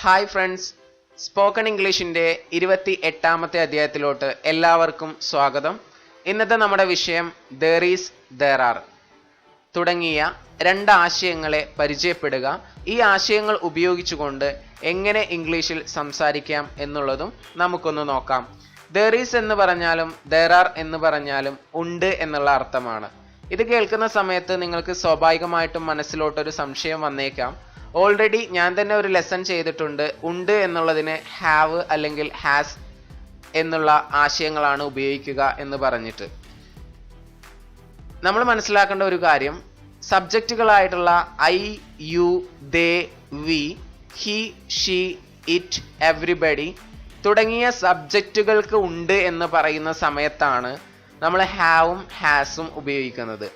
Hi friends spoken ഇംഗ്ലീഷിന്റെ ഇരുപത്തി എട്ടാമത്തെ അധ്യായത്തിലോട്ട് എല്ലാവർക്കും സ്വാഗതം. ഇന്നത്തെ നമ്മുടെ വിഷയം ദർ ഈസ് ദർ ആർ തുടങ്ങിയ രണ്ട് ആശയങ്ങളെ പരിചയപ്പെടുക. ഈ ആശയങ്ങൾ ഉപയോഗിച്ചുകൊണ്ട് എങ്ങനെ ഇംഗ്ലീഷിൽ സംസാരിക്കാം എന്നുള്ളതും നമുക്കൊന്ന് നോക്കാം. ദർ ഈസ് എന്ന് പറഞ്ഞാലും ദർ ആർ എന്ന് പറഞ്ഞാലും ഉണ്ട് എന്നുള്ള അർത്ഥമാണ്. ഇത് കേൾക്കുന്ന സമയത്ത് നിങ്ങൾക്ക് സ്വാഭാവികമായിട്ടും മനസ്സിലോട്ടൊരു സംശയം വന്നേക്കാം. ഓൾറെഡി ഞാൻ തന്നെ ഒരു ലെസൺ ചെയ്തിട്ടുണ്ട്. ഉണ്ട് എന്നുള്ളതിന് ഹാവ് അല്ലെങ്കിൽ ഹാസ് എന്നുള്ള ആശയങ്ങളാണ് ഉപയോഗിക്കുക എന്ന് പറഞ്ഞിട്ട്. നമ്മൾ മനസ്സിലാക്കേണ്ട ഒരു കാര്യം സബ്ജക്റ്റുകളായിട്ടുള്ള I you they we he she it everybody തുടങ്ങിയ സബ്ജക്റ്റുകൾക്ക് ഉണ്ട് എന്ന് പറയുന്ന സമയത്താണ് നമ്മൾ ഹാവും ഹാസും ഉപയോഗിക്കുന്നത്.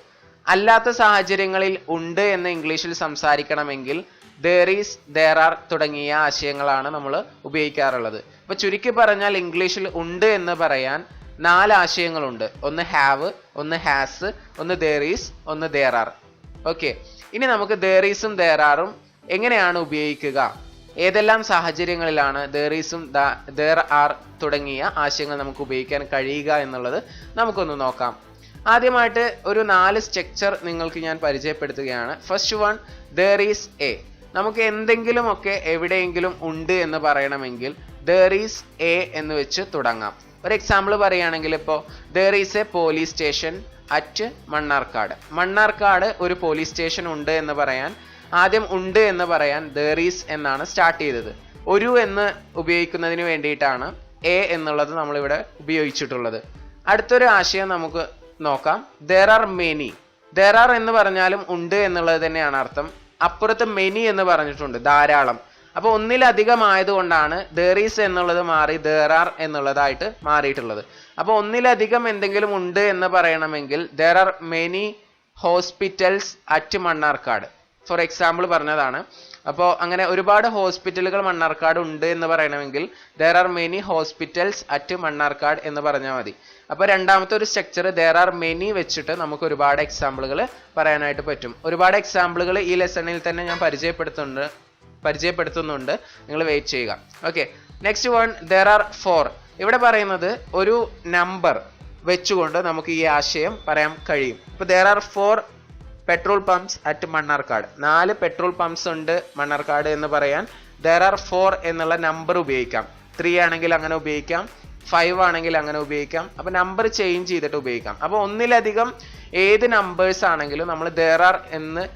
അല്ലാത്ത സാഹചര്യങ്ങളിൽ ഉണ്ട് എന്ന് ഇംഗ്ലീഷിൽ സംസാരിക്കണമെങ്കിൽ ദർ ഈസ് ദർ ആർ തുടങ്ങിയ ആശയങ്ങളാണ് നമ്മൾ ഉപയോഗിക്കാറുള്ളത്. അപ്പോൾ ചുരുക്കി പറഞ്ഞാൽ ഇംഗ്ലീഷിൽ ഉണ്ട് എന്ന് പറയാൻ നാല് ആശയങ്ങളുണ്ട്. ഒന്ന് ഹാവ് ഒന്ന് ഹാസ് ഒന്ന് ദർ ഈസ് ഒന്ന് ദർ ആർ ഓക്കെ ഇനി നമുക്ക് ദർ ഈസും ദർ ആറും എങ്ങനെയാണ് ഉപയോഗിക്കുക? ഏതെല്ലാം സാഹചര്യങ്ങളിലാണ് ദർ ഈസും ദർ ആർ തുടങ്ങിയ ആശയങ്ങൾ നമുക്ക് ഉപയോഗിക്കാൻ കഴിയുക എന്നുള്ളത് നമുക്കൊന്ന് നോക്കാം. ആദ്യമായിട്ട് ഒരു നാല് സ്ട്രക്ചർ നിങ്ങൾക്ക് ഞാൻ പരിചയപ്പെടുത്തുകയാണ്. First one there is a നമുക്ക് എന്തെങ്കിലുമൊക്കെ എവിടെയെങ്കിലും ഉണ്ട് എന്ന് പറയണമെങ്കിൽ ദർ ഈസ് എ എന്ന് വെച്ച് തുടങ്ങാം. ഒരു എക്സാമ്പിൾ പറയുകയാണെങ്കിൽ ഇപ്പോൾ there is a police station at Mannarkkad. Mannarkkad ഒരു പോലീസ് സ്റ്റേഷൻ ഉണ്ട് എന്ന് പറയാൻ ആദ്യം ഉണ്ട് എന്ന് പറയാൻ ദർ ഈസ് എന്നാണ് സ്റ്റാർട്ട് ചെയ്തത്. ഒരു എന്ന് ഉപയോഗിക്കുന്നതിന് വേണ്ടിയിട്ടാണ് എ എന്നുള്ളത് നമ്മളിവിടെ ഉപയോഗിച്ചിട്ടുള്ളത്. അടുത്തൊരു ആശയം നമുക്ക് നോക്കാം. There are many there are എന്ന് പറഞ്ഞാലും ഉണ്ട് എന്നുള്ളത് തന്നെയാണ് അർത്ഥം. അപ്പുറത്ത് മെനി എന്ന് പറഞ്ഞിട്ടുണ്ട് ധാരാളം. അപ്പോൾ ഒന്നിലധികം ആയതുകൊണ്ടാണ് ദർ ഈസ് എന്നുള്ളത് മാറി ദർ ആർ എന്നുള്ളതായിട്ട് മാറിയിട്ടുള്ളത്. അപ്പോൾ ഒന്നിലധികം എന്തെങ്കിലും ഉണ്ട് എന്ന് പറയണമെങ്കിൽ there are many hospitals at Mannarkkad. For example പറഞ്ഞതാണ്. അപ്പോൾ അങ്ങനെ ഒരുപാട് ഹോസ്പിറ്റലുകൾ മണ്ണാർക്കാട് ഉണ്ട് എന്ന് പറയണമെങ്കിൽ there are many hospitals at Mannarkkad എന്ന് പറഞ്ഞാൽ മതി. അപ്പോൾ രണ്ടാമത്തെ ഒരു സ്ട്രക്ചർ ദർ ആർ മെനി വെച്ചിട്ട് നമുക്ക് ഒരുപാട് എക്സാമ്പിളുകൾ പറയാനായിട്ട് പറ്റും. ഒരുപാട് എക്സാമ്പിളുകൾ ഈ ലെസണിൽ തന്നെ ഞാൻ പരിചയപ്പെടുത്തുന്നുണ്ട് പരിചയപ്പെടുത്തുന്നുണ്ട്. നിങ്ങൾ വെയിറ്റ് ചെയ്യുക. Okay next one there are four ഇവിടെ പറയുന്നത് ഒരു നമ്പർ വെച്ചുകൊണ്ട് നമുക്ക് ഈ ആശയം പറയാൻ കഴിയും. ഇപ്പോൾ there are four petrol pumps at Mannarkkad. നാല് പെട്രോൾ പമ്പ്സ് ഉണ്ട് മണ്ണാർക്കാട് എന്ന് പറയാൻ. ദർ ആർ ഫോർ എന്നുള്ള നമ്പർ ഉപയോഗിക്കാം. ത്രീ ആണെങ്കിൽ അങ്ങനെ ഉപയോഗിക്കാം. ഫൈവ് ആണെങ്കിൽ അങ്ങനെ ഉപയോഗിക്കാം. അപ്പോൾ നമ്പർ ചേഞ്ച് ചെയ്തിട്ട് ഉപയോഗിക്കാം. അപ്പോൾ ഒന്നിലധികം ഏത് നമ്പേഴ്സ് ആണെങ്കിലും നമ്മൾ ദർ ആർ എന്ന്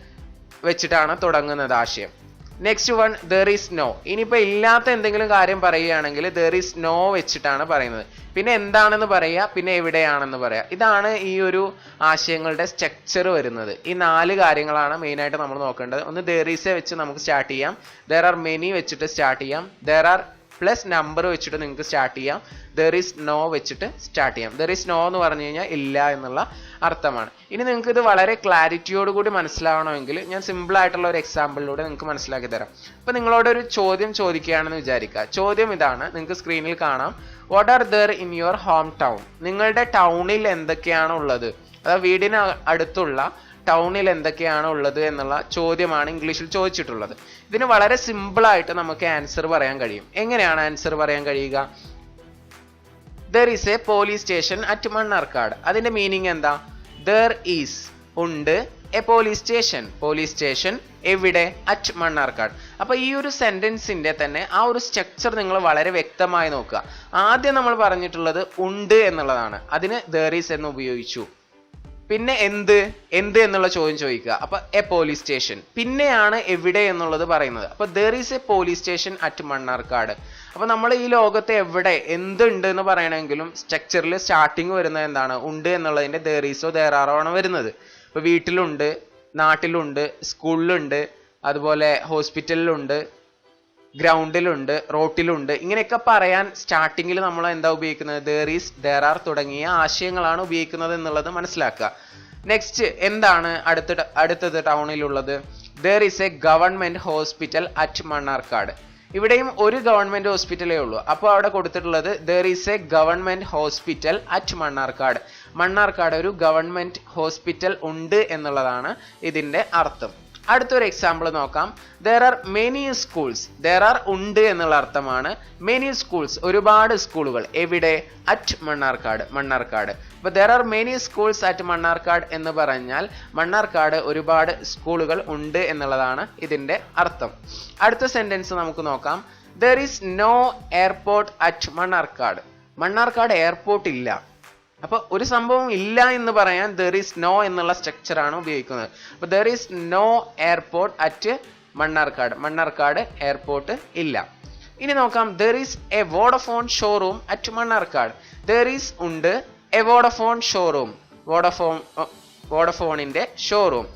വെച്ചിട്ടാണ് തുടങ്ങുന്നത് ആശയം. Next one there is no ഇനിയിപ്പോൾ ഇല്ലാത്ത എന്തെങ്കിലും കാര്യം പറയുകയാണെങ്കിൽ ദർ ഈസ് നോ വെച്ചിട്ടാണ് പറയുന്നത്. പിന്നെ എന്താണെന്ന് പറയുക പിന്നെ എവിടെയാണെന്ന് പറയുക ഇതാണ് ഈ ഒരു ആശയങ്ങളുടെ സ്ട്രക്ചർ വരുന്നത്. ഈ നാല് കാര്യങ്ങളാണ് മെയിനായിട്ട് നമ്മൾ നോക്കേണ്ടത്. ഒന്ന് ദർ ഈസ് വെച്ച് നമുക്ക് സ്റ്റാർട്ട് ചെയ്യാം. ദർ ആർ മെനി വെച്ചിട്ട് സ്റ്റാർട്ട് ചെയ്യാം. ദർ ആർ പ്ലസ് നമ്പർ വെച്ചിട്ട് നിങ്ങൾക്ക് സ്റ്റാർട്ട് ചെയ്യാം. ദർ ഈസ് നോ വെച്ചിട്ട് സ്റ്റാർട്ട് ചെയ്യാം. ദർ ഈസ് നോ എന്ന് പറഞ്ഞു കഴിഞ്ഞാൽ ഇല്ല എന്നുള്ള അർത്ഥമാണ്. ഇനി നിങ്ങൾക്ക് ഇത് വളരെ ക്ലാരിറ്റിയോട് കൂടി മനസ്സിലാവണമെങ്കിൽ ഞാൻ സിമ്പിൾ ആയിട്ടുള്ള ഒരു എക്സാമ്പിളിലൂടെ നിങ്ങൾക്ക് മനസ്സിലാക്കി തരാം. അപ്പോൾ നിങ്ങളോട് ഒരു ചോദ്യം ചോദിക്കുകയാണെന്ന് വിചാരിക്കുക. ചോദ്യം ഇതാണ്. നിങ്ങൾക്ക് സ്ക്രീനിൽ കാണാം. What are there in your home town നിങ്ങളുടെ ടൗണിൽ എന്തൊക്കെയാണ് ഉള്ളത്? അതായത് വീടിന് അടുത്തുള്ള ടൗണിൽ എന്തൊക്കെയാണ് ഉള്ളത് എന്നുള്ള ചോദ്യമാണ് ഇംഗ്ലീഷിൽ ചോദിച്ചിട്ടുള്ളത്. ഇതിന് വളരെ സിമ്പിളായിട്ട് നമുക്ക് ആൻസർ പറയാൻ കഴിയും. എങ്ങനെയാണ് ആൻസർ പറയാൻ കഴിയുക? There is a police station at Mannarkkad അതിന്റെ മീനിങ് എന്താ? ദർ ഈസ് ഉണ്ട് a police station police station എവിടെ? അറ്റ് മണ്ണാർക്കാട് അപ്പൊ ഈ ഒരു സെന്റൻസിന്റെ തന്നെ ആ ഒരു സ്ട്രക്ചർ നിങ്ങൾ വളരെ വ്യക്തമായി നോക്കുക. ആദ്യം നമ്മൾ പറഞ്ഞിട്ടുള്ളത് ഉണ്ട് എന്നുള്ളതാണ്. അതിന് ദർ ഈസ് എന്ന് ഉപയോഗിച്ചു. പിന്നെ എന്ത്? എന്ത് എന്നുള്ള ചോദ്യം ചോദിക്കുക. അപ്പൊ എ പോലീസ് സ്റ്റേഷൻ പിന്നെയാണ് എവിടെ എന്നുള്ളത് പറയുന്നത്. അപ്പൊ there is a police station at Mannarkkad അപ്പൊ നമ്മൾ ഈ ലോകത്ത് എവിടെ എന്തുണ്ട് എന്ന് പറയണമെങ്കിലും സ്ട്രക്ചറിൽ സ്റ്റാർട്ടിങ് വരുന്നത് എന്താണ്? ഉണ്ട് എന്നുള്ളതിന്റെ ദർ ഈസോ ദേറാറോ ആണ് വരുന്നത്. ഇപ്പൊ വീട്ടിലുണ്ട് നാട്ടിലുണ്ട് സ്കൂളിലുണ്ട് അതുപോലെ ഹോസ്പിറ്റലിലുണ്ട് ഗ്രൗണ്ടിലുണ്ട് റോട്ടിലുണ്ട്. ഇങ്ങനെയൊക്കെ പറയാൻ സ്റ്റാർട്ടിങ്ങിൽ നമ്മൾ എന്താ ഉപയോഗിക്കുന്നത്? ദർ ഈസ് ദർ ആർ തുടങ്ങിയ ആശയങ്ങളാണ് ഉപയോഗിക്കുന്നത് എന്നുള്ളത് മനസ്സിലാക്കുക. നെക്സ്റ്റ് എന്താണ് അടുത്ത അടുത്തത് ടൗണിലുള്ളത്? There is a government hospital at Mannarkkad ഇവിടെയും ഒരു ഗവൺമെന്റ് ഹോസ്പിറ്റലേ ഉള്ളൂ. അപ്പോൾ അവിടെ കൊടുത്തിട്ടുള്ളത് there is a government hospital at Mannarkkad Mannarkkad ഒരു ഗവൺമെന്റ് ഹോസ്പിറ്റൽ ഉണ്ട് എന്നുള്ളതാണ് ഇതിന്റെ അർത്ഥം. അടുത്തൊരു എക്സാമ്പിൾ നോക്കാം. There are many schools there are ഉണ്ട് എന്നുള്ള അർത്ഥമാണ്. മെനി സ്കൂൾസ് ഒരുപാട് സ്കൂളുകൾ. എവിടെ? അറ്റ് മണ്ണാർക്കാട് മണ്ണാർക്കാട്. അപ്പൊ there are many schools at Mannarkkad എന്ന് പറഞ്ഞാൽ മണ്ണാർക്കാട് ഒരുപാട് സ്കൂളുകൾ ഉണ്ട് എന്നുള്ളതാണ് ഇതിന്റെ അർത്ഥം. അടുത്ത സെന്റൻസ് നമുക്ക് നോക്കാം. There is no airport at Mannarkkad. Mannarkkad airport ഇല്ല. അപ്പൊ ഒരു സംഭവം ഇല്ല എന്ന് പറയാൻ ദർ ഈസ് നോ എന്നുള്ള സ്ട്രക്ചർ ആണ് ഉപയോഗിക്കുന്നത്. അപ്പൊ there is no airport at Mannarkkad. Mannarkkad airport ഇല്ല. ഇനി നോക്കാം. There is a Vodafone showroom at Mannarkkad. There is ഉണ്ട് എ വോഡഫോൺ ഷോറൂം വോഡഫോൺ വോഡഫോണിന്റെ ഷോറൂം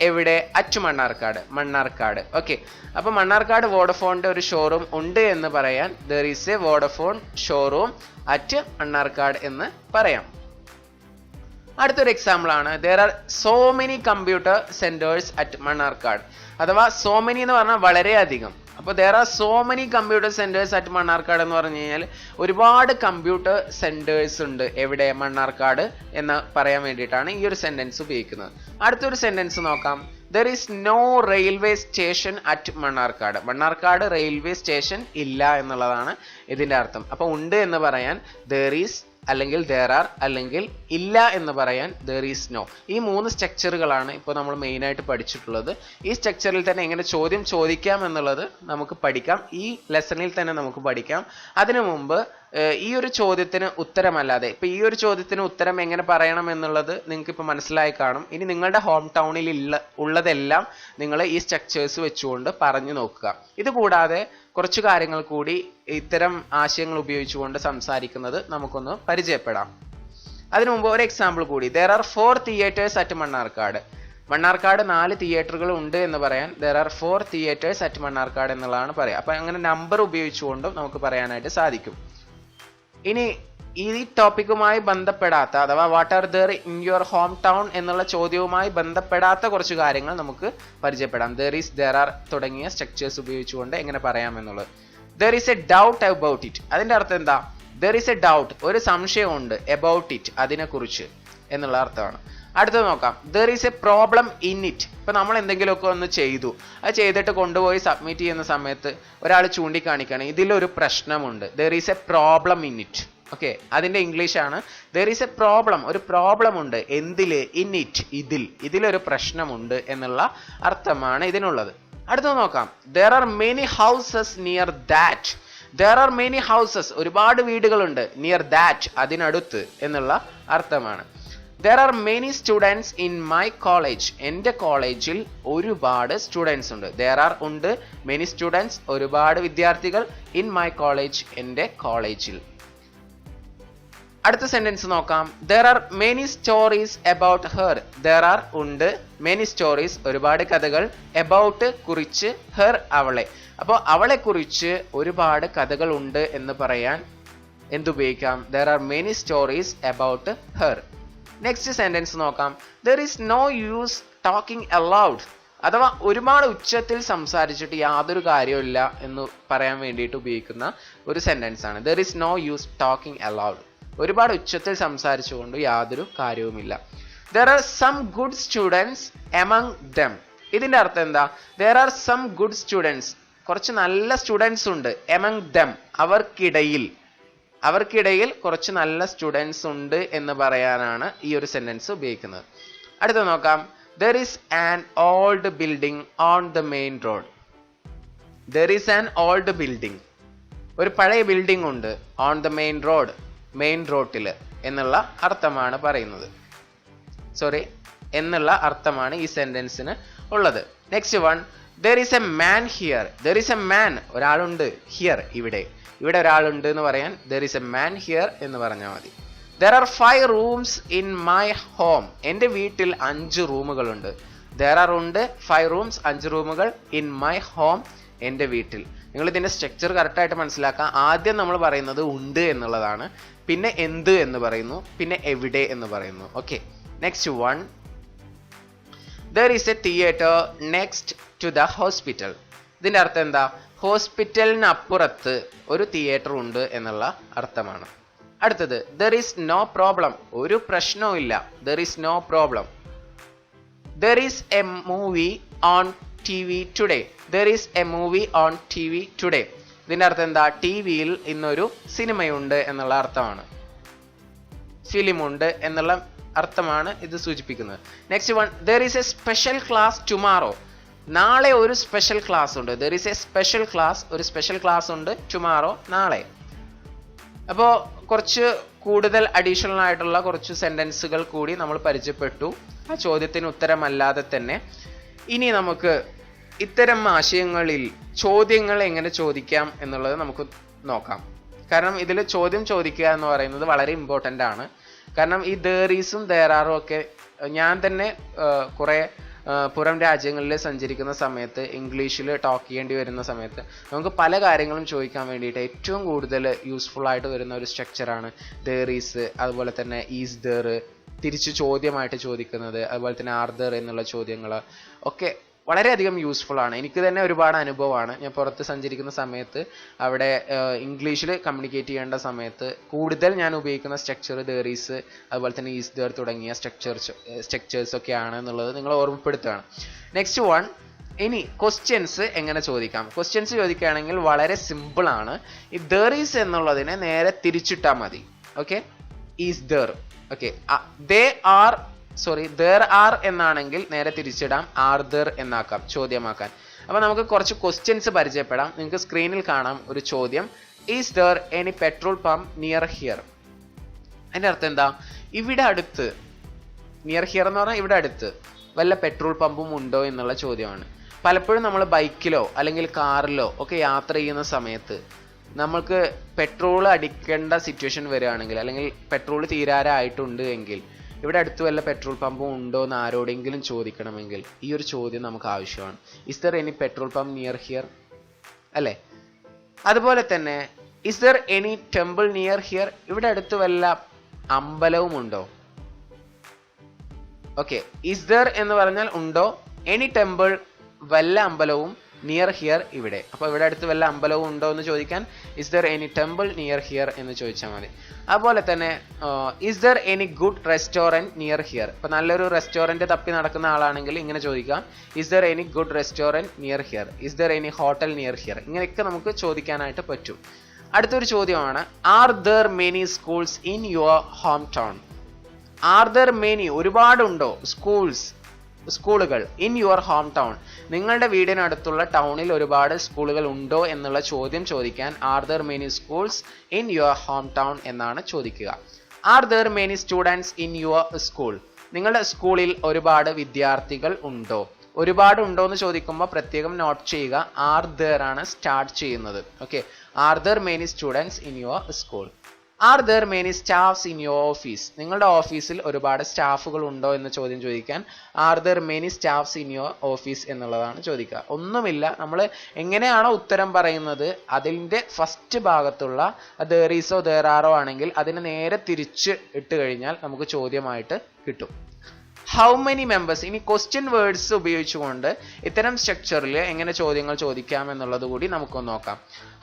എവിടെ? അറ്റ് മണ്ണാർക്കാട്. മണ്ണാർക്കാട്. ഓക്കെ അപ്പൊ മണ്ണാർക്കാട് വോഡഫോണിന്റെ ഒരു ഷോറൂം ഉണ്ട് എന്ന് പറയാൻ there is a Vodafone showroom at Mannarkkad എന്ന് പറയാം. അടുത്തൊരു എക്സാമ്പിൾ ആണ്. There are so many computer centres at Mannarkkad. അഥവാ സോ മെനി എന്ന് പറഞ്ഞാൽ വളരെയധികം. അപ്പോൾ there are so many computer centres at Mannarkkad എന്ന് പറഞ്ഞു കഴിഞ്ഞാൽ ഒരുപാട് കമ്പ്യൂട്ടർ സെന്റേഴ്സ് ഉണ്ട് എവിടെ മണ്ണാർക്കാട് എന്ന് പറയാൻ വേണ്ടിയിട്ടാണ് ഈ ഒരു സെന്റൻസ് ഉപയോഗിക്കുന്നത്. അടുത്തൊരു സെന്റൻസ് നോക്കാം. There is no railway station at Mannarkkad Mannarkkad railway station ഇല്ല എന്നുള്ളതാണ് ഇതിന്റെ അർത്ഥം. അപ്പോൾ ഉണ്ട് എന്ന് പറയാൻ ദർ ഈസ് അല്ലെങ്കിൽ ദർ ആർ അല്ലെങ്കിൽ ഇല്ല എന്ന് പറയാൻ ദർ ഈസ് നോ ഈ മൂന്ന് സ്ട്രക്ചറുകളാണ് ഇപ്പോൾ നമ്മൾ മെയിനായിട്ട് പഠിച്ചിട്ടുള്ളത്. ഈ സ്ട്രക്ചറിൽ തന്നെ എങ്ങനെ ചോദ്യം ചോദിക്കാം എന്നുള്ളത് നമുക്ക് പഠിക്കാം. ഈ ലെസണിൽ തന്നെ നമുക്ക് പഠിക്കാം. അതിനു മുമ്പ് ഈ ഒരു ചോദ്യത്തിന് ഉത്തരമല്ലാതെ ഇപ്പൊ ഈ ഒരു ചോദ്യത്തിന് ഉത്തരം എങ്ങനെ പറയണം എന്നുള്ളത് നിങ്ങൾക്ക് ഇപ്പൊ മനസ്സിലായി കാണും. ഇനി നിങ്ങളുടെ ഹോം ടൗണിൽ ഇല്ല ഉള്ളതെല്ലാം നിങ്ങൾ ഈ സ്ട്രക്ചേഴ്സ് വെച്ചുകൊണ്ട് പറഞ്ഞു നോക്കുക. ഇത് കൂടാതെ കുറച്ച് കാര്യങ്ങൾ കൂടി ഇത്തരം ആശയങ്ങൾ ഉപയോഗിച്ചുകൊണ്ട് സംസാരിക്കുന്നത് നമുക്കൊന്ന് പരിചയപ്പെടാം. അതിനു മുമ്പ് ഒരു എക്സാമ്പിൾ കൂടി. There are four theatres at Mannarkkad Mannarkkad നാല് തിയേറ്ററുകൾ ഉണ്ട് എന്ന് പറയാൻ there are four theatres at Mannarkkad എന്നുള്ളതാണ് പറയുക അപ്പൊ അങ്ങനെ നമ്പർ ഉപയോഗിച്ചുകൊണ്ടും നമുക്ക് പറയാനായിട്ട് സാധിക്കും. ഇനി ഈ ടോപ്പിക്കുമായി ബന്ധപ്പെടാത്ത അഥവാ what are there in your home town എന്നുള്ള ചോദ്യവുമായി ബന്ധപ്പെടാത്ത കുറച്ച് കാര്യങ്ങൾ നമുക്ക് പരിചയപ്പെടാം. ദർ ഈസ് ദർ ആർ തുടങ്ങിയ സ്ട്രക്ചേഴ്സ് ഉപയോഗിച്ചുകൊണ്ട് എങ്ങനെ പറയാമെന്നുള്ളത്. There is a doubt about it അതിന്റെ അർത്ഥം എന്താ? ദർ ഈസ് എ ഡൗട്ട് ഒരു സംശയമുണ്ട് അബൌട്ട് ഇറ്റ് അതിനെക്കുറിച്ച് എന്നുള്ള അർത്ഥമാണ്. അടുത്തത് നോക്കാം. There is a problem in it ഇപ്പം നമ്മൾ എന്തെങ്കിലുമൊക്കെ ഒന്ന് ചെയ്തു. അത് ചെയ്തിട്ട് കൊണ്ടുപോയി സബ്മിറ്റ് ചെയ്യുന്ന സമയത്ത് ഒരാൾ ചൂണ്ടിക്കാണിക്കുകയാണ്. ഇതിലൊരു പ്രശ്നമുണ്ട്. There is a problem in it okay അതിന്റെ ഇംഗ്ലീഷാണ് ദർ ഈസ് എ പ്രോബ്ലം ഒരു പ്രോബ്ലം ഉണ്ട്. എന്തിൽ ഇൻ ഇറ്റ് ഇതിൽ. ഇതിലൊരു പ്രശ്നമുണ്ട് എന്നുള്ള അർത്ഥമാണ് ഇതിനുള്ളത്. അടുത്തത് നോക്കാം. There are many houses near that there are many houses ഒരുപാട് വീടുകളുണ്ട് നിയർ ദാറ്റ് അതിനടുത്ത് എന്നുള്ള അർത്ഥമാണ്. There are many students in my college എന്റെ കോളേജിൽ ഒരുപാട് സ്റ്റുഡൻസ് ഉണ്ട്. ദർ ആർ ഉണ്ട് മെനി സ്റ്റുഡൻസ് ഒരുപാട് വിദ്യാർത്ഥികൾ ഇൻ മൈ കോളേജ് എന്റെ കോളേജിൽ അടുത്ത സെന്റൻസ് നോക്കാം. There are many stories about her there are ഉണ്ട് മെനി സ്റ്റോറീസ് ഒരുപാട് കഥകൾ അബൌട്ട് കുറിച്ച് ഹെർ അവളെ. അപ്പോൾ അവളെ കുറിച്ച് ഒരുപാട് കഥകൾ ഉണ്ട് എന്ന് പറയാൻ എന്തുപയോഗിക്കാം? There are many stories about her next sentence നോക്കാം. There is no use talking aloud അഥവാ ഒരുപാട് ഉച്ചത്തിൽ സംസാരിച്ചിട്ട് യാതൊരു കാര്യമില്ല എന്ന് പറയാൻ വേണ്ടിയിട്ട് ഉപയോഗിക്കുന്ന ഒരു സെന്റൻസ് ആണ്. There is no use talking aloud ഒരുപാട് ഉച്ചത്തിൽ സംസാരിച്ചുകൊണ്ട് യാതൊരു കാര്യവുമില്ല. There are some good students among them ഇതിന്റെ അർത്ഥം എന്താ? There are some good students കുറച്ച് നല്ല സ്റ്റുഡൻസ് ഉണ്ട് എമംഗ് ദം അവർക്കിടയിൽ. അവർക്കിടയിൽ കുറച്ച് നല്ല സ്റ്റുഡൻസ് ഉണ്ട് എന്ന് പറയാനാണ് ഈ ഒരു സെന്റൻസ് ഉപയോഗിക്കുന്നത്. അടുത്ത നോക്കാം. There is an old building on the main road there is an old building ഒരു പഴയ ബിൽഡിംഗ് ഉണ്ട് on the main road main റോട്ടിൽ എന്നുള്ള അർത്ഥമാണ് പറയുന്നത്. സോറി എന്നുള്ള അർത്ഥമാണ് ഈ സെന്റൻസിന് ഉള്ളത്. Next one there is a man here there is a man ഒരാളുണ്ട് ഹിയർ ഇവിടെ. ഇവിടെ ഒരാളുണ്ട് എന്ന് പറയാൻ there is a man here എന്ന് പറഞ്ഞാൽ മതി. There are five rooms in my home എന്റെ വീട്ടിൽ അഞ്ച് റൂമുകളുണ്ട്. ദർ ആർ ഉണ്ട് ഫൈവ് റൂംസ് അഞ്ച് റൂമുകൾ ഇൻ മൈ ഹോം എന്റെ വീട്ടിൽ. നിങ്ങൾ ഇതിന്റെ സ്ട്രക്ചർ കറക്റ്റായിട്ട് മനസ്സിലാക്കാം. ആദ്യം നമ്മൾ പറയുന്നത് ഉണ്ട് എന്നുള്ളതാണ്. പിന്നെ എന്ത് എന്ന് പറയുന്നു. പിന്നെ എവിടെ എന്ന് പറയുന്നു. Okay next one there is a theatre next to the hospital ഇതിന്റെ അർത്ഥം എന്താ? ഹോസ്പിറ്റലിന് അപ്പുറത്ത് ഒരു തിയേറ്റർ ഉണ്ട് എന്നുള്ള അർത്ഥമാണ്. അടുത്തത് ദർ ഈസ് നോ പ്രോബ്ലം ഒരു പ്രശ്നവും ഇല്ല. There is no problem there is a movie on T V today there is a movie on T V today ഇതിന്റെ അർത്ഥം എന്താ? ടി വിയിൽ ഇന്നൊരു സിനിമയുണ്ട് എന്നുള്ള അർത്ഥമാണ്. ഫിലിം ഉണ്ട് എന്നുള്ള അർത്ഥമാണ് ഇത് സൂചിപ്പിക്കുന്നത്. Next one there is a special class tomorrow നാളെ ഒരു സ്പെഷ്യൽ ക്ലാസ് ഉണ്ട്. There is a special class ഒരു സ്പെഷ്യൽ ക്ലാസ് ഉണ്ട് ടുമാറോ നാളെ. അപ്പോൾ കുറച്ച് കൂടുതൽ അഡീഷണൽ ആയിട്ടുള്ള കുറച്ച് സെന്റൻസുകൾ കൂടി നമ്മൾ പരിചയപ്പെട്ടു. ആ ചോദ്യത്തിന് ഉത്തരമല്ലാതെ തന്നെ. ഇനി നമുക്ക് ഇത്തരം ആശയങ്ങളിൽ ചോദ്യങ്ങൾ എങ്ങനെ ചോദിക്കാം എന്നുള്ളത് നമുക്ക് നോക്കാം. കാരണം ഇതിൽ ചോദ്യം ചോദിക്കുക എന്ന് പറയുന്നത് വളരെ ഇമ്പോർട്ടന്റ് ആണ്. കാരണം ഈ ദേറീസും ദേറാറും ഒക്കെ ഞാൻ തന്നെ കുറേ പുറം രാജ്യങ്ങളിൽ സഞ്ചരിക്കുന്ന സമയത്ത് ഇംഗ്ലീഷിൽ ടോക്ക് ചെയ്യേണ്ടി വരുന്ന സമയത്ത് നമുക്ക് പല കാര്യങ്ങളും ചോദിക്കാൻ വേണ്ടിയിട്ട് ഏറ്റവും കൂടുതൽ യൂസ്ഫുൾ ആയിട്ട് വരുന്ന ഒരു സ്ട്രക്ചറാണ് ദേറീസ് അതുപോലെ തന്നെ ഈസ് ദർ തിരിച്ച് ചോദ്യമായിട്ട് ചോദിക്കുന്നത് അതുപോലെ തന്നെ ആർ ദർ എന്നുള്ള ചോദ്യങ്ങൾ ഒക്കെ വളരെയധികം യൂസ്ഫുൾ ആണ്. എനിക്ക് തന്നെ ഒരുപാട് അനുഭവമാണ്. ഞാൻ പുറത്ത് സഞ്ചരിക്കുന്ന സമയത്ത് അവിടെ ഇംഗ്ലീഷിൽ കമ്മ്യൂണിക്കേറ്റ് ചെയ്യേണ്ട സമയത്ത് കൂടുതൽ ഞാൻ ഉപയോഗിക്കുന്ന സ്ട്രക്ചർ ദേറീസ് അതുപോലെ തന്നെ ഈസ് ദേർ തുടങ്ങിയ സ്ട്രക്ചർ സ്ട്രക്ചേഴ്സ് ആണ് എന്നുള്ളത് നിങ്ങൾ ഓർമ്മപ്പെടുത്തുകയാണ്. നെക്സ്റ്റ് വൺ ഇനി ക്വസ്റ്റ്യൻസ് എങ്ങനെ ചോദിക്കാം? ക്വസ്റ്റ്യൻസ് ചോദിക്കുകയാണെങ്കിൽ വളരെ സിമ്പിൾ ആണ്. ഈ ദേറീസ് എന്നുള്ളതിനെ നേരെ തിരിച്ചിട്ടാൽ മതി. Okay is there okay they are sorry there are എന്നാണെങ്കിൽ നേരെ തിരിച്ചിടാം. Are there എന്നാക്കാം. ചോദ്യമാക്കാൻ. അപ്പോൾ നമുക്ക് കുറച്ച് ക്വസ്റ്റ്യൻസ് പരിചയപ്പെടാം. നിങ്ങൾക്ക് സ്ക്രീനിൽ കാണാം ഒരു ചോദ്യം. Is there any petrol pump near here അതിന്റെ അർത്ഥം എന്താ? ഇവിടെ അടുത്ത് നിയർ ഹിയർ എന്ന് പറഞ്ഞാൽ ഇവിടെ അടുത്ത് വല്ല പെട്രോൾ പമ്പും ഉണ്ടോ എന്നുള്ള ചോദ്യമാണ്. പലപ്പോഴും നമ്മൾ ബൈക്കിലോ അല്ലെങ്കിൽ കാറിലോ ഒക്കെ യാത്ര ചെയ്യുന്ന സമയത്ത് നമ്മൾക്ക് പെട്രോൾ അടിക്കേണ്ട സിറ്റുവേഷൻ വരികയാണെങ്കിൽ അല്ലെങ്കിൽ പെട്രോൾ തീരാറായിട്ടുണ്ട് എങ്കിൽ ഇവിടെ അടുത്ത് വല്ല പെട്രോൾ പമ്പും ഉണ്ടോ എന്ന് ആരോടെങ്കിലും ചോദിക്കണമെങ്കിൽ ഈ ഒരു ചോദ്യം നമുക്ക് ആവശ്യമാണ്. Is there any petrol pump near here അല്ലേ? അതുപോലെ തന്നെ is there any temple near here ഇവിടെ അടുത്ത് വല്ല അമ്പലവും ഉണ്ടോ? ഓക്കെ ഇസ് ദർ എന്ന് പറഞ്ഞാൽ ഉണ്ടോ? എനി ടെമ്പിൾ വല്ല അമ്പലവും നിയർ ഹിയർ ഇവിടെ. അപ്പോൾ ഇവിടെ അടുത്ത് വല്ല അമ്പലവും ഉണ്ടോ എന്ന് ചോദിക്കാൻ is there any temple near here എന്ന് ചോദിച്ചാൽ മതി. അതുപോലെ തന്നെ is there any good restaurant near here ഇപ്പോൾ നല്ലൊരു റെസ്റ്റോറന്റ് തപ്പി നടക്കുന്ന ആളാണെങ്കിൽ ഇങ്ങനെ ചോദിക്കാം is there any good restaurant near here is there any hotel near here ഇങ്ങനെയൊക്കെ നമുക്ക് ചോദിക്കാനായിട്ട് പറ്റും. അടുത്തൊരു ചോദ്യമാണ് are there many schools in your home town are there many ഒരുപാടുണ്ടോ schools സ്കൂളുകൾ ഇൻ യുവർ ഹോം ടൗൺ നിങ്ങളുടെ വീടിനടുത്തുള്ള ടൗണിൽ ഒരുപാട് സ്കൂളുകൾ ഉണ്ടോ എന്നുള്ള ചോദ്യം ചോദിക്കാൻ are there many schools in your home town എന്നാണ് ചോദിക്കുക. Are there many students in your school നിങ്ങളുടെ സ്കൂളിൽ ഒരുപാട് വിദ്യാർത്ഥികൾ ഉണ്ടോ? ഒരുപാട് ഉണ്ടോ എന്ന് ചോദിക്കുമ്പോൾ പ്രത്യേകം നോട്ട് ചെയ്യുക. ആർ ദർ ആണ് സ്റ്റാർട്ട് ചെയ്യുന്നത്. Okay are there many students in your school are there many staffs in your office നിങ്ങളുടെ ഓഫീസിൽ ഒരുപാട് സ്റ്റാഫുകൾ ഉണ്ടോ എന്ന് ചോദ്യം ചോദിക്കാൻ are there many staffs in your office എന്നുള്ളതാണ് ചോദിക്കുക. ഒന്നുമില്ല. നമ്മൾ എങ്ങനെയാണോ ഉത്തരം പറയുന്നത് അതിന്റെ ഫസ്റ്റ് ഭാഗത്തുള്ള ദേറീസോ ദേറാറോ ആണെങ്കിൽ അതിനെ നേരെ തിരിച്ച് ഇട്ട് കഴിഞ്ഞാൽ നമുക്ക് ചോദ്യമായിട്ട് കിട്ടും. ഹൗ മെനി മെമ്പേഴ്സ് ഇനി ക്വസ്റ്റ്യൻ വേർഡ്സ് ഉപയോഗിച്ചുകൊണ്ട് ഇത്തരം സ്ട്രക്ചറിൽ എങ്ങനെ ചോദ്യങ്ങൾ ചോദിക്കാം എന്നുള്ളത് കൂടി നമുക്കൊന്ന് നോക്കാം.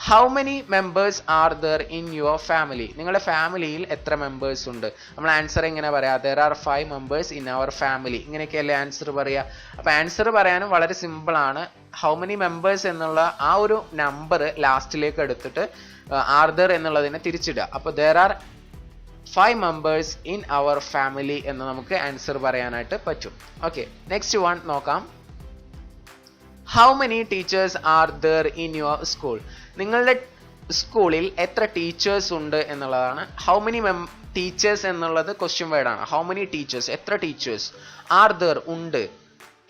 How many members are there in your family നിങ്ങളുടെ ഫാമിലിയിൽ എത്ര മെമ്പേഴ്സ് ഉണ്ട്? നമ്മൾ ആൻസർ എങ്ങനെ പറയാം? There are five members in our family ഇങ്ങനെയൊക്കെയല്ലേ answer പറയാ? അപ്പോൾ ആൻസർ പറയാനും വളരെ സിമ്പിൾ ആണ്. ഹൗ മെനി മെമ്പേഴ്സ് എന്നുള്ള ആ ഒരു നമ്പർ ലാസ്റ്റിലേക്ക് എടുത്തിട്ട് ആർ ദർ എന്നുള്ളതിനെ തിരിച്ചിടുക. അപ്പോൾ there are five members in our family എന്ന് നമുക്ക് ആൻസർ പറയാനായിട്ട് പറ്റും. ഓക്കെ നെക്സ്റ്റ് വൺ നോക്കാം. How many teachers are there in your school നിങ്ങളുടെ സ്കൂളിൽ എത്ര ടീച്ചേഴ്സ് ഉണ്ട് എന്നുള്ളതാണ്. ഹൗ മെനി മെം ടീച്ചേഴ്സ് എന്നുള്ളത് ക്വസ്റ്റ്യൻ വേർഡാണ് ഹൗ മെനി ടീച്ചേഴ്സ് എത്ര ടീച്ചേഴ്സ് ആർ ദർ ഉണ്ട്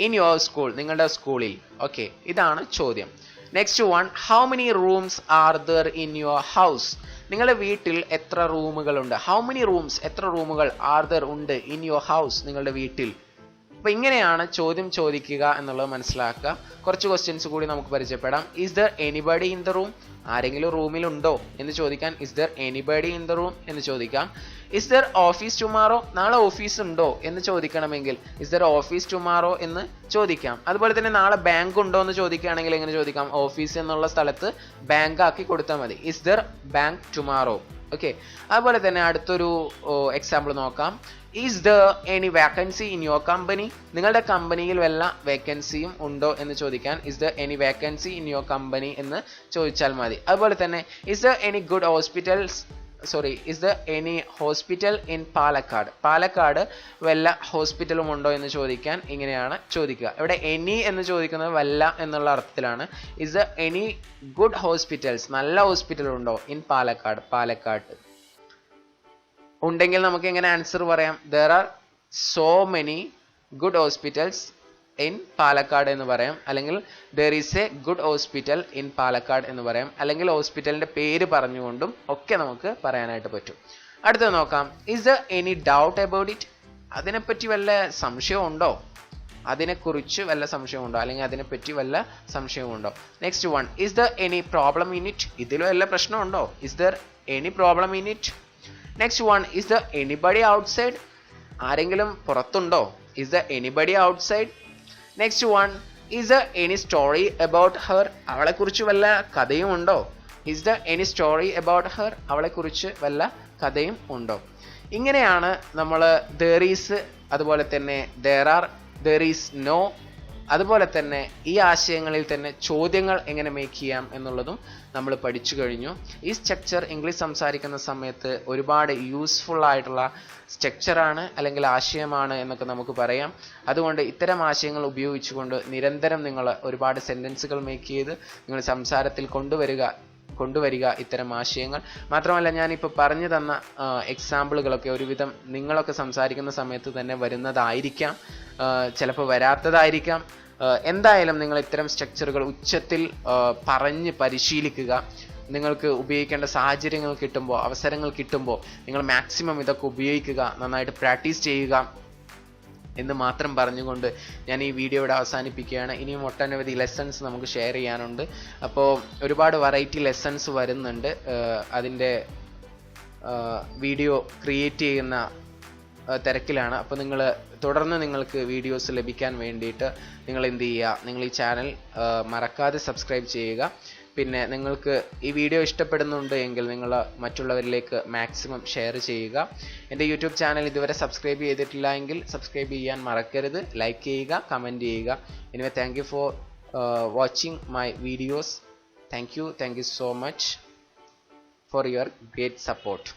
ഇൻ യുവർ സ്കൂൾ നിങ്ങളുടെ സ്കൂളിൽ? ഓക്കെ ഇതാണ് ചോദ്യം. Next one how many rooms are there in your house നിങ്ങളുടെ വീട്ടിൽ എത്ര റൂമുകളുണ്ട് ഹൗ മെനി റൂംസ് എത്ര റൂമുകൾ ആർ ദർ ഉണ്ട് ഇൻ യുവർ ഹൗസ് നിങ്ങളുടെ വീട്ടിൽ? അപ്പൊ ഇങ്ങനെയാണ് ചോദ്യം ചോദിക്കുക എന്നുള്ളത് മനസ്സിലാക്കുക. കുറച്ച് ക്വസ്റ്റ്യൻസ് കൂടി നമുക്ക് പരിചയപ്പെടാം. Is there anybody in the room ആരെങ്കിലും റൂമിൽ ഉണ്ടോ എന്ന് ചോദിക്കാൻ is there anybody in the room എന്ന് ചോദിക്കാം. ഇസ് ദർ ഓഫീസ് ടുമാറോ നാളെ ഓഫീസ് ഉണ്ടോ എന്ന് ചോദിക്കണമെങ്കിൽ ഇസ് ദർ ഓഫീസ് ടുമാറോ എന്ന് ചോദിക്കാം. അതുപോലെ തന്നെ നാളെ ബാങ്ക് ഉണ്ടോ എന്ന് ചോദിക്കുകയാണെങ്കിൽ എങ്ങനെ ചോദിക്കാം? ഓഫീസ് എന്നുള്ള സ്ഥലത്ത് ബാങ്ക് ആക്കി കൊടുത്താൽ മതി. Is there bank tomorrow okay അതുപോലെ തന്നെ അടുത്തൊരു എക്സാമ്പിൾ നോക്കാം. Is the any vacancy in your company നിങ്ങളുടെ കമ്പനിയിൽ വല്ല വേക്കൻസിയും ഉണ്ടോ എന്ന് ചോദിക്കാൻ is the any vacancy in your company എന്ന് ചോദിച്ചാൽ മതി. അതുപോലെ തന്നെ is the any good hospitals sorry is the any hospital in Palakkad? Palakkad വല്ല ഹോസ്പിറ്റലും ഉണ്ടോ എന്ന് ചോദിക്കാൻ ഇങ്ങനെയാണ് ചോദിക്കുക. ഇവിടെ എനി എന്ന് ചോദിക്കുന്നത് വല്ല എന്നുള്ള അർത്ഥത്തിലാണ്. Is the any good hospitals നല്ല ഹോസ്പിറ്റൽ ഉണ്ടോ ഇൻ പാലക്കാട് പാലക്കാട് ഉണ്ടെങ്കിൽ നമുക്ക് എങ്ങനെ ആൻസർ പറയാം. There are so many good hospitals in Palakkad എന്ന് പറയാം. അല്ലെങ്കിൽ there is a good hospital in Palakkad എന്ന് പറയാം. അല്ലെങ്കിൽ ഹോസ്പിറ്റലിന്റെ പേര് പറഞ്ഞുകൊണ്ടും ഒക്കെ നമുക്ക് പറയാനായിട്ട് പറ്റും. അടുത്തത് നോക്കാം. Is any doubt about it അതിനെപ്പറ്റി വല്ല സംശയമുണ്ടോ അതിനെക്കുറിച്ച് വല്ല സംശയമുണ്ടോ അല്ലെങ്കിൽ അതിനെപ്പറ്റി വല്ല സംശയമുണ്ടോ next one is there any problem in it ഇതിൽ വല്ല പ്രശ്നമുണ്ടോ is there any problem in it next one is there anybody outside ആരെങ്കിലും പുറത്തുണ്ടോ? Is there anybody outside next one is there any story about her അവളെക്കുറിച്ച് വല്ല കഥയും ഉണ്ടോ? Is there any story about her അവളെക്കുറിച്ച് വല്ല കഥയും ഉണ്ടോ? ഇങ്ങനെയാണ് നമ്മൾ ദർ ഈസ് അതുപോലെ തന്നെ there are there is no അതുപോലെ തന്നെ ഈ ആശയങ്ങളിൽ തന്നെ ചോദ്യങ്ങൾ എങ്ങനെ മേക്ക് ചെയ്യാം എന്നുള്ളതും നമ്മൾ പഠിച്ചു കഴിഞ്ഞു. ഈ സ്ട്രക്ചർ ഇംഗ്ലീഷ് സംസാരിക്കുന്ന സമയത്ത് ഒരുപാട് യൂസ്ഫുൾ ആയിട്ടുള്ള സ്ട്രക്ചറാണ് അല്ലെങ്കിൽ ആശയമാണ് എന്നൊക്കെ നമുക്ക് പറയാം. അതുകൊണ്ട് ഇത്തരം ആശയങ്ങൾ ഉപയോഗിച്ചുകൊണ്ട് നിരന്തരം നിങ്ങൾ ഒരുപാട് സെന്റൻസുകൾ മേക്ക് ചെയ്ത് നിങ്ങൾ സംസാരത്തിൽ കൊണ്ടുവരിക കൊണ്ടുവരിക ഇത്തരം ആശയങ്ങൾ. മാത്രമല്ല ഞാനിപ്പോൾ പറഞ്ഞു തന്ന എക്സാമ്പിളുകളൊക്കെ ഒരുവിധം നിങ്ങളൊക്കെ സംസാരിക്കുന്ന സമയത്ത് തന്നെ വരുന്നതായിരിക്കാം. ചിലപ്പോൾ വരാത്തതായിരിക്കാം. എന്തായാലും നിങ്ങൾ ഇത്തരം സ്ട്രക്ചറുകൾ ഉച്ചത്തിൽ പറഞ്ഞ് പരിശീലിക്കുക. നിങ്ങൾക്ക് ഉപയോഗിക്കേണ്ട സാഹചര്യങ്ങൾ കിട്ടുമ്പോൾ അവസരങ്ങൾ കിട്ടുമ്പോൾ നിങ്ങൾ മാക്സിമം ഇതൊക്കെ ഉപയോഗിക്കുക. നന്നായിട്ട് പ്രാക്ടീസ് ചെയ്യുക. എന്ന് മാത്രം പറഞ്ഞുകൊണ്ട് ഞാൻ ഈ വീഡിയോ ഇവിടെ അവസാനിപ്പിക്കുകയാണ്. ഇനിയും ഒട്ടനവധി ലെസൺസ് നമുക്ക് ഷെയർ ചെയ്യാനുണ്ട്. അപ്പോൾ ഒരുപാട് വെറൈറ്റി ലെസൺസ് വരുന്നുണ്ട്. അതിന്റെ വീഡിയോ ക്രിയേറ്റ് ചെയ്യുന്ന തിരക്കിലാണ്. അപ്പോൾ നിങ്ങൾ തുടർന്ന് നിങ്ങൾക്ക് വീഡിയോസ് ലഭിക്കാൻ വേണ്ടിയിട്ട് നിങ്ങൾ എന്ത് ചെയ്യുക? നിങ്ങൾ ഈ ചാനൽ മറക്കാതെ സബ്സ്ക്രൈബ് ചെയ്യുക. പിന്നെ നിങ്ങൾക്ക് ഈ വീഡിയോ ഇഷ്ടപ്പെടുന്നുണ്ട് എങ്കിൽ നിങ്ങൾ മറ്റുള്ളവരിലേക്ക് മാക്സിമം ഷെയർ ചെയ്യുക. എന്റെ യൂട്യൂബ് ചാനൽ ഇതുവരെ സബ്സ്ക്രൈബ് ചെയ്തിട്ടില്ല എങ്കിൽ സബ്സ്ക്രൈബ് ചെയ്യാൻ മറക്കരുത്. ലൈക്ക് ചെയ്യുക കമന്റ് ചെയ്യുക. Anyway thank you for watching my videos thank you thank you so much for your great support